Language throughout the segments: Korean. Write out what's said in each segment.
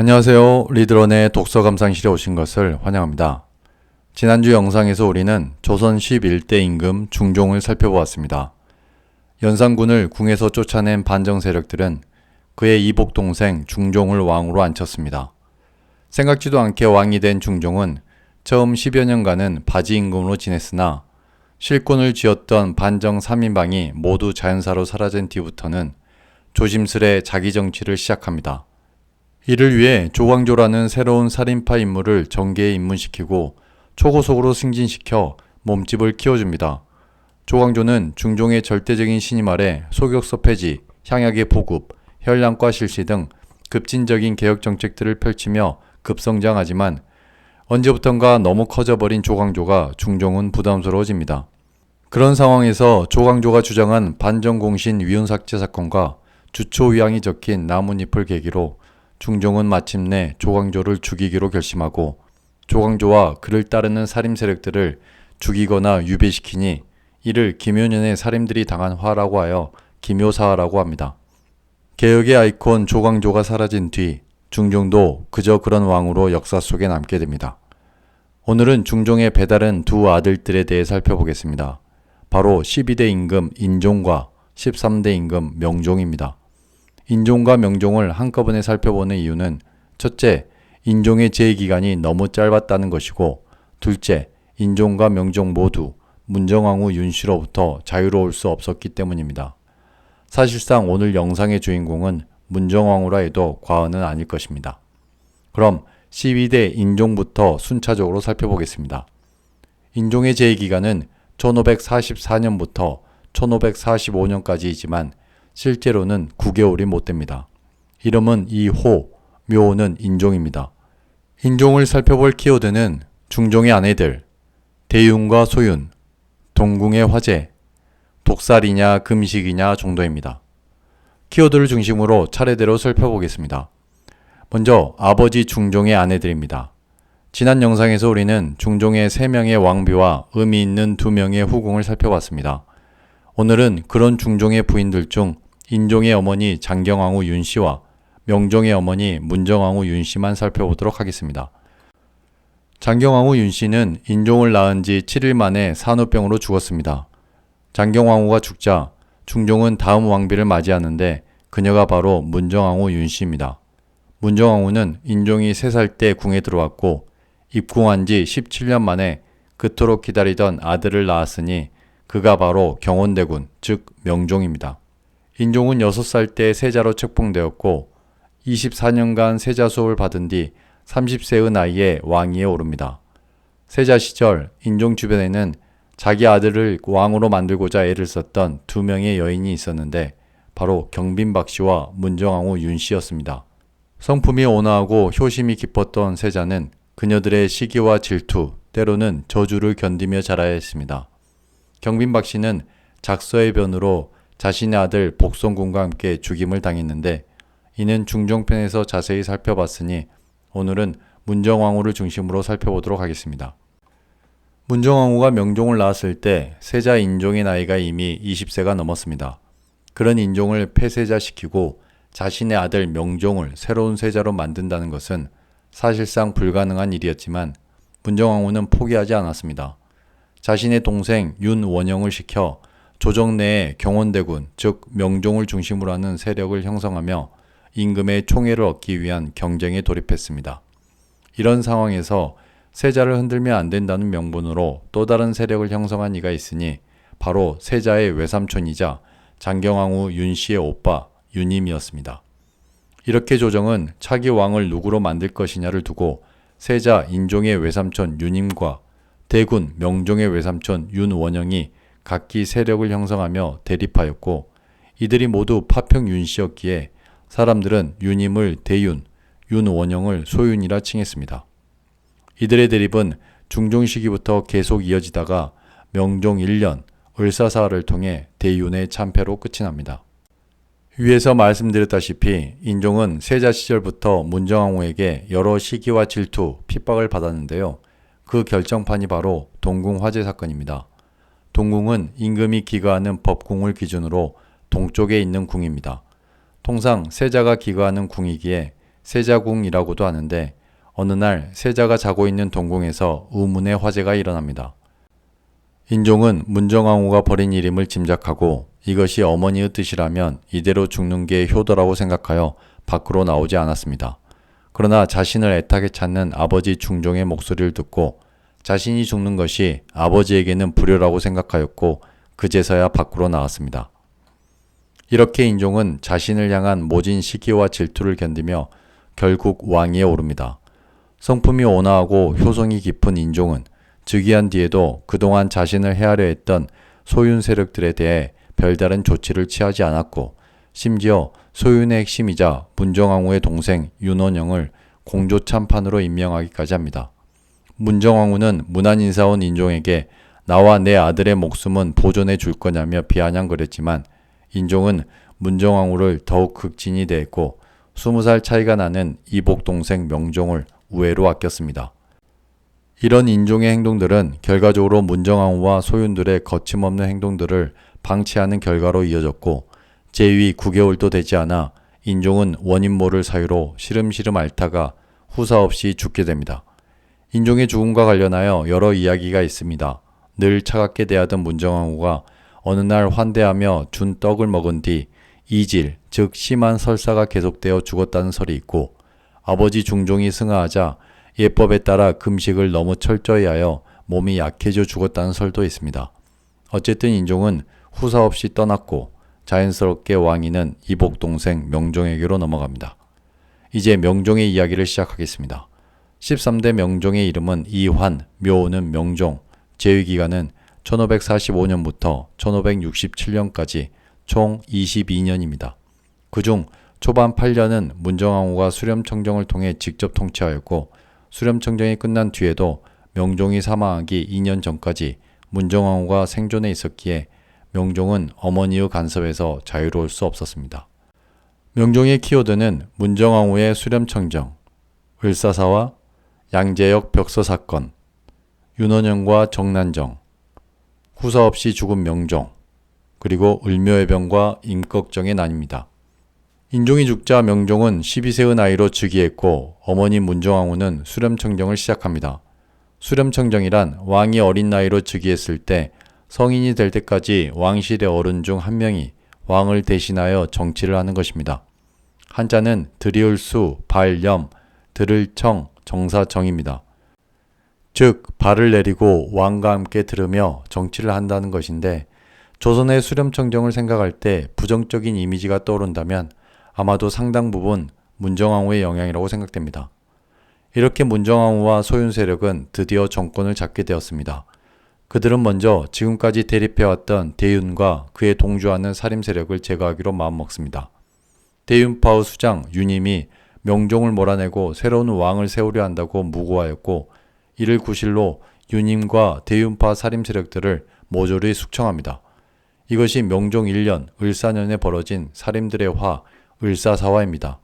안녕하세요. 리드런의 독서 감상실에 오신 것을 환영합니다. 지난주 영상에서 우리는 조선 11대 임금 중종을 살펴보았습니다. 연산군을 궁에서 쫓아낸 반정 세력들은 그의 이복 동생 중종을 왕으로 앉혔습니다. 생각지도 않게 왕이 된 중종은 처음 10여 년간은 바지 임금으로 지냈으나 실권을 쥐었던 반정 3인방이 모두 자연사로 사라진 뒤부터는 조심스레 자기 정치를 시작합니다. 이를 위해 조광조라는 새로운 살인파 인물을 정계에 입문시키고 초고속으로 승진시켜 몸집을 키워줍니다. 조광조는 중종의 절대적인 신임 아래 소격서 폐지, 향약의 보급, 혈량과 실시 등 급진적인 개혁 정책들을 펼치며 급성장하지만 언제부턴가 너무 커져버린 조광조가 중종은 부담스러워집니다. 그런 상황에서 조광조가 주장한 반정공신 위훈삭제 사건과 주초위항이 적힌 나뭇잎을 계기로 중종은 마침내 조광조를 죽이기로 결심하고 조광조와 그를 따르는 살인 세력들을 죽이거나 유배시키니 이를 김효년의 살인들이 당한 화라고 하여 김효사화라고 합니다. 개혁의 아이콘 조광조가 사라진 뒤 중종도 그저 그런 왕으로 역사 속에 남게 됩니다. 오늘은 중종의 배다른 두 아들들에 대해 살펴보겠습니다. 바로 12대 임금 인종과 13대 임금 명종입니다. 인종과 명종을 한꺼번에 살펴보는 이유는 첫째, 인종의 제의 기간이 너무 짧았다는 것이고 둘째, 인종과 명종 모두 문정왕후 윤씨로부터 자유로울 수 없었기 때문입니다. 사실상 오늘 영상의 주인공은 문정왕후라 해도 과언은 아닐 것입니다. 그럼 12대 인종부터 순차적으로 살펴보겠습니다. 인종의 제의 기간은 1544년부터 1545년까지이지만 실제로는 9개월이 못 됩니다. 이름은 이호, 묘는 인종입니다. 인종을 살펴볼 키워드는 중종의 아내들, 대윤과 소윤, 동궁의 화제, 독살이냐 금식이냐 정도입니다. 키워드를 중심으로 차례대로 살펴보겠습니다. 먼저 아버지 중종의 아내들입니다. 지난 영상에서 우리는 중종의 3명의 왕비와 의미 있는 2명의 후궁을 살펴봤습니다. 오늘은 그런 중종의 부인들 중 인종의 어머니 장경왕후 윤 씨와 명종의 어머니 문정왕후 윤 씨만 살펴보도록 하겠습니다. 장경왕후 윤 씨는 인종을 낳은 지 7일 만에 산후병으로 죽었습니다. 장경왕후가 죽자 중종은 다음 왕비를 맞이하는데 그녀가 바로 문정왕후 윤 씨입니다. 문정왕후는 인종이 3살 때 궁에 들어왔고 입궁한 지 17년 만에 그토록 기다리던 아들을 낳았으니 그가 바로 경원대군, 즉 명종입니다. 인종은 6살 때 세자로 책봉되었고 24년간 세자 수업을 받은 뒤 30세의 나이에 왕위에 오릅니다. 세자 시절 인종 주변에는 자기 아들을 왕으로 만들고자 애를 썼던 두 명의 여인이 있었는데 바로 경빈박 씨와 문정왕후 윤 씨였습니다. 성품이 온화하고 효심이 깊었던 세자는 그녀들의 시기와 질투, 때로는 저주를 견디며 자라야 했습니다. 경빈박 씨는 작서의 변으로 자신의 아들 복성군과 함께 죽임을 당했는데 이는 중종편에서 자세히 살펴봤으니 오늘은 문정왕후를 중심으로 살펴보도록 하겠습니다. 문정왕후가 명종을 낳았을 때 세자 인종의 나이가 이미 20세가 넘었습니다. 그런 인종을 폐세자시키고 자신의 아들 명종을 새로운 세자로 만든다는 것은 사실상 불가능한 일이었지만 문정왕후는 포기하지 않았습니다. 자신의 동생 윤원영을 시켜 조정 내에 경원대군, 즉 명종을 중심으로 하는 세력을 형성하며 임금의 총애를 얻기 위한 경쟁에 돌입했습니다. 이런 상황에서 세자를 흔들면 안 된다는 명분으로 또 다른 세력을 형성한 이가 있으니 바로 세자의 외삼촌이자 장경왕후 윤씨의 오빠 윤임이었습니다. 이렇게 조정은 차기 왕을 누구로 만들 것이냐를 두고 세자 인종의 외삼촌 윤임과 대군 명종의 외삼촌 윤원영이 각기 세력을 형성하며 대립하였고 이들이 모두 파평 윤씨였기에 사람들은 윤임을 대윤, 윤원영을 소윤이라 칭했습니다. 이들의 대립은 중종 시기부터 계속 이어지다가 명종 1년 을사사를 통해 대윤의 참패로 끝이 납니다. 위에서 말씀드렸다시피 인종은 세자 시절부터 문정왕후에게 여러 시기와 질투, 핍박을 받았는데요. 그 결정판이 바로 동궁 화재 사건입니다. 동궁은 임금이 기거하는 법궁을 기준으로 동쪽에 있는 궁입니다. 통상 세자가 기거하는 궁이기에 세자궁이라고도 하는데 어느 날 세자가 자고 있는 동궁에서 우문의 화재가 일어납니다. 인종은 문정왕후가 벌인 일임을 짐작하고 이것이 어머니의 뜻이라면 이대로 죽는 게 효도라고 생각하여 밖으로 나오지 않았습니다. 그러나 자신을 애타게 찾는 아버지 중종의 목소리를 듣고 자신이 죽는 것이 아버지에게는 불효라고 생각하였고 그제서야 밖으로 나왔습니다. 이렇게 인종은 자신을 향한 모진 시기와 질투를 견디며 결국 왕위에 오릅니다. 성품이 온화하고 효성이 깊은 인종은 즉위한 뒤에도 그동안 자신을 헤아려 했던 소윤 세력들에 대해 별다른 조치를 취하지 않았고 심지어 소윤의 핵심이자 문정왕후의 동생 윤원영을 공조 참판으로 임명하기까지 합니다. 문정왕후는 문안인사원 인종에게 나와 내 아들의 목숨은 보존해 줄 거냐며 비아냥거렸지만 인종은 문정왕후를 더욱 극진히 대했고 20살 차이가 나는 이복 동생 명종을 우애로 아꼈습니다. 이런 인종의 행동들은 결과적으로 문정왕후와 소윤들의 거침없는 행동들을 방치하는 결과로 이어졌고 재위 9개월도 되지 않아 인종은 원인 모를 사유로 시름시름 앓다가 후사 없이 죽게 됩니다. 인종의 죽음과 관련하여 여러 이야기가 있습니다. 늘 차갑게 대하던 문정왕후가 어느 날 환대하며 준 떡을 먹은 뒤 이질, 즉 심한 설사가 계속되어 죽었다는 설이 있고 아버지 중종이 승하하자 예법에 따라 금식을 너무 철저히 하여 몸이 약해져 죽었다는 설도 있습니다. 어쨌든 인종은 후사 없이 떠났고 자연스럽게 왕위는 이복 동생 명종에게로 넘어갑니다. 이제 명종의 이야기를 시작하겠습니다. 13대 명종의 이름은 이환, 묘는 명종, 재위기간은 1545년부터 1567년까지 총 22년입니다. 그중 초반 8년은 문정왕후가 수렴청정을 통해 직접 통치하였고 수렴청정이 끝난 뒤에도 명종이 사망하기 2년 전까지 문정왕후가 생존해 있었기에 명종은 어머니의 간섭에서 자유로울 수 없었습니다. 명종의 키워드는 문정왕후의 수렴청정, 을사사와 양재역 벽서 사건, 윤원영과 정난정, 후사 없이 죽은 명종, 그리고 을묘해병과 임꺽정의 난입니다. 인종이 죽자 명종은 12세의 나이로 즉위했고 어머니 문정왕후는 수렴청정을 시작합니다. 수렴청정이란 왕이 어린 나이로 즉위했을 때 성인이 될 때까지 왕실의 어른 중 한 명이 왕을 대신하여 정치를 하는 것입니다. 한자는 들이을수, 발염, 들을청, 정사정입니다. 즉, 발을 내리고 왕과 함께 들으며 정치를 한다는 것인데 조선의 수렴청정을 생각할 때 부정적인 이미지가 떠오른다면 아마도 상당 부분 문정왕후의 영향이라고 생각됩니다. 이렇게 문정왕후와 소윤 세력은 드디어 정권을 잡게 되었습니다. 그들은 먼저 지금까지 대립해왔던 대윤과 그에 동조하는 살림 세력을 제거하기로 마음먹습니다. 대윤파의 수장 윤임이 명종을 몰아내고 새로운 왕을 세우려 한다고 무고하였고 이를 구실로 윤임과 대윤파 살림 세력들을 모조리 숙청합니다. 이것이 명종 1년 을사년에 벌어진 살인들의 화 을사사화입니다.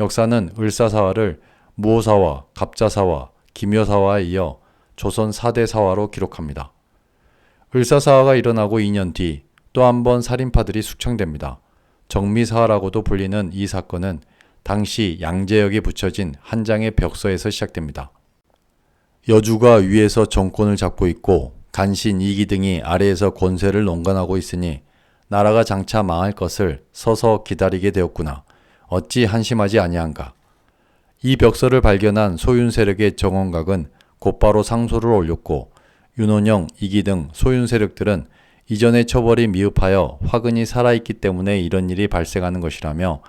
역사는 을사사화를 무호사화, 갑자사화, 김여사화에 이어 조선 4대 사화로 기록합니다. 을사사화가 일어나고 2년 뒤 또 한 번 살인파들이 숙청됩니다. 정미사화라고도 불리는 이 사건은 당시 양재역에 붙여진 한 장의 벽서에서 시작됩니다. 여주가 위에서 정권을 잡고 있고 간신 이기 등이 아래에서 권세를 농간하고 있으니 나라가 장차 망할 것을 서서 기다리게 되었구나. 어찌 한심하지 아니한가. 이 벽서를 발견한 소윤 세력의 정원각은 곧바로 상소를 올렸고 윤원영, 이기 등 소윤 세력들은 이전의 처벌이 미흡하여 화근이 살아있기 때문에 이런 일이 발생하는 것이라며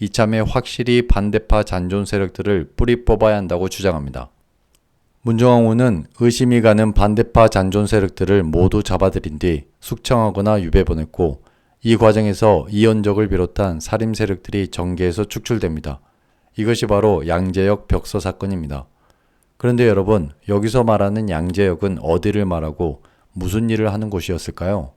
이참에 확실히 반대파 잔존 세력들을 뿌리 뽑아야 한다고 주장합니다. 문정왕후는 의심이 가는 반대파 잔존 세력들을 모두 잡아들인 뒤 숙청하거나 유배 보냈고 이 과정에서 이연적을 비롯한 살인 세력들이 전개해서 축출됩니다. 이것이 바로 양재역 벽서 사건입니다. 그런데 여러분, 여기서 말하는 양재역은 어디를 말하고 무슨 일을 하는 곳이었을까요?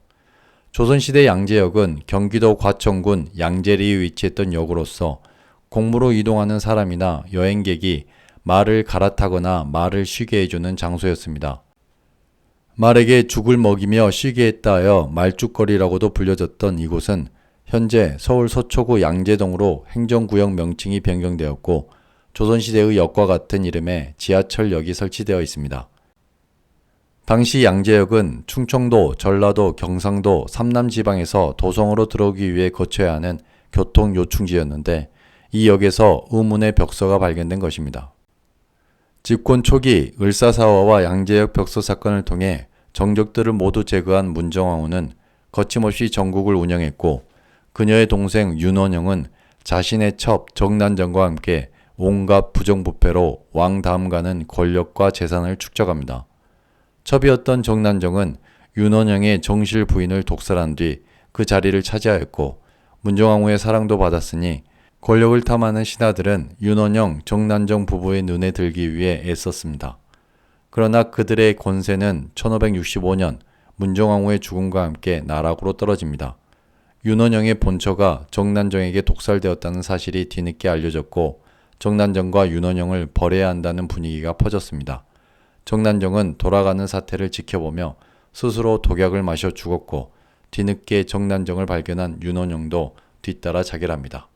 조선시대 양재역은 경기도 과천군 양재리에 위치했던 역으로서 공무로 이동하는 사람이나 여행객이 말을 갈아타거나 말을 쉬게 해주는 장소였습니다. 말에게 죽을 먹이며 쉬게 했다 하여 말죽거리라고도 불려졌던 이곳은 현재 서울 서초구 양재동으로 행정구역 명칭이 변경되었고 조선시대의 역과 같은 이름의 지하철역이 설치되어 있습니다. 당시 양재역은 충청도, 전라도, 경상도, 삼남 지방에서 도성으로 들어오기 위해 거쳐야 하는 교통 요충지였는데 이 역에서 의문의 벽서가 발견된 것입니다. 집권 초기 을사사화와 양재역 벽서 사건을 통해 정적들을 모두 제거한 문정왕후는 거침없이 전국을 운영했고 그녀의 동생 윤원영은 자신의 첩 정난정과 함께 온갖 부정부패로 왕 다음 가는 권력과 재산을 축적합니다. 첩이었던 정난정은 윤원영의 정실 부인을 독살한 뒤 그 자리를 차지하였고 문정왕후의 사랑도 받았으니 권력을 탐하는 신하들은 윤원영, 정난정 부부의 눈에 들기 위해 애썼습니다. 그러나 그들의 권세는 1565년 문정왕후의 죽음과 함께 나락으로 떨어집니다. 윤원영의 본처가 정난정에게 독살되었다는 사실이 뒤늦게 알려졌고 정난정과 윤원영을 벌해야 한다는 분위기가 퍼졌습니다. 정난정은 돌아가는 사태를 지켜보며 스스로 독약을 마셔 죽었고 뒤늦게 정난정을 발견한 윤원영도 뒤따라 자결합니다.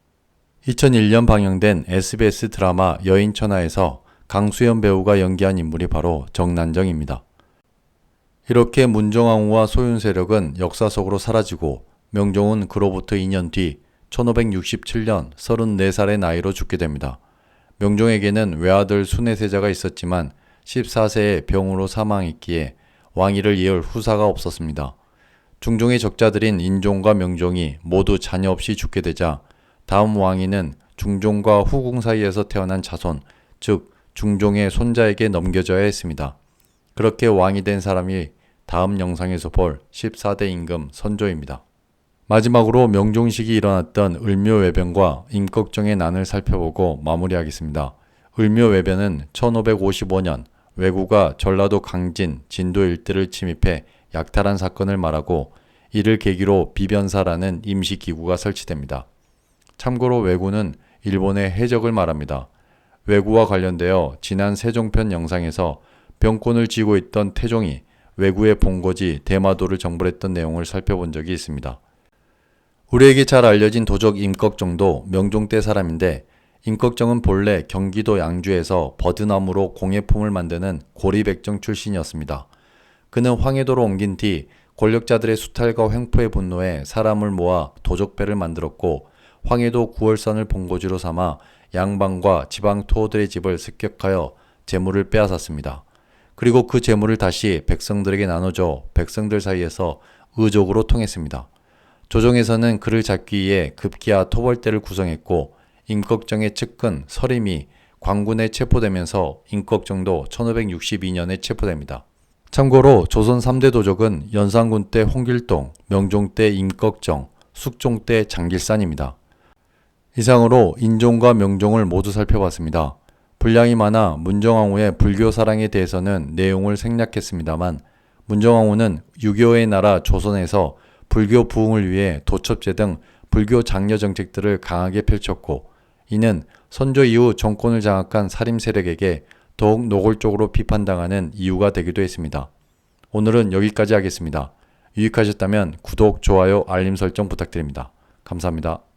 2001년 방영된 SBS 드라마 여인천하에서 강수연 배우가 연기한 인물이 바로 정난정입니다. 이렇게 문정왕후와 소윤 세력은 역사 속으로 사라지고 명종은 그로부터 2년 뒤 1567년 34살의 나이로 죽게 됩니다. 명종에게는 외아들 순회세자가 있었지만 14세에 병으로 사망했기에 왕위를 이을 후사가 없었습니다. 중종의 적자들인 인종과 명종이 모두 자녀 없이 죽게 되자 다음 왕위는 중종과 후궁 사이에서 태어난 자손, 즉 중종의 손자에게 넘겨져야 했습니다. 그렇게 왕이 된 사람이 다음 영상에서 볼 14대 임금 선조입니다. 마지막으로 명종식이 일어났던 을묘외변과 임꺽정의 난을 살펴보고 마무리하겠습니다. 을묘외변은 1555년 왜구가 전라도 강진, 진도 일대를 침입해 약탈한 사건을 말하고 이를 계기로 비변사라는 임시기구가 설치됩니다. 참고로 왜구는 일본의 해적을 말합니다. 왜구와 관련되어 지난 세종편 영상에서 병권을 쥐고 있던 태종이 왜구의 본거지 대마도를 정벌했던 내용을 살펴본 적이 있습니다. 우리에게 잘 알려진 도적 임꺽정도 명종 때 사람인데 임꺽정은 본래 경기도 양주에서 버드나무로 공예품을 만드는 고리백정 출신이었습니다. 그는 황해도로 옮긴 뒤 권력자들의 수탈과 횡포에 분노해 사람을 모아 도적배를 만들었고 황해도 구월산을 본거지로 삼아 양반과 지방 투어들의 집을 습격하여 재물을 빼앗았습니다. 그리고 그 재물을 다시 백성들에게 나눠줘 백성들 사이에서 의족으로 통했습니다. 조정에서는 그를 잡기 위해 급기야 토벌대를 구성했고 임꺽정의 측근 서림이 광군에 체포되면서 임꺽정도 1562년에 체포됩니다. 참고로 조선 3대 도적은 연산군 때 홍길동, 명종 때 임꺽정, 숙종 때 장길산입니다. 이상으로 인종과 명종을 모두 살펴봤습니다. 분량이 많아 문정왕후의 불교 사랑에 대해서는 내용을 생략했습니다만 문정왕후는 6.25의 나라 조선에서 불교 부흥을 위해 도첩제 등 불교 장려 정책들을 강하게 펼쳤고 이는 선조 이후 정권을 장악한 살림 세력에게 더욱 노골적으로 비판당하는 이유가 되기도 했습니다. 오늘은 여기까지 하겠습니다. 유익하셨다면 구독, 좋아요, 알림 설정 부탁드립니다. 감사합니다.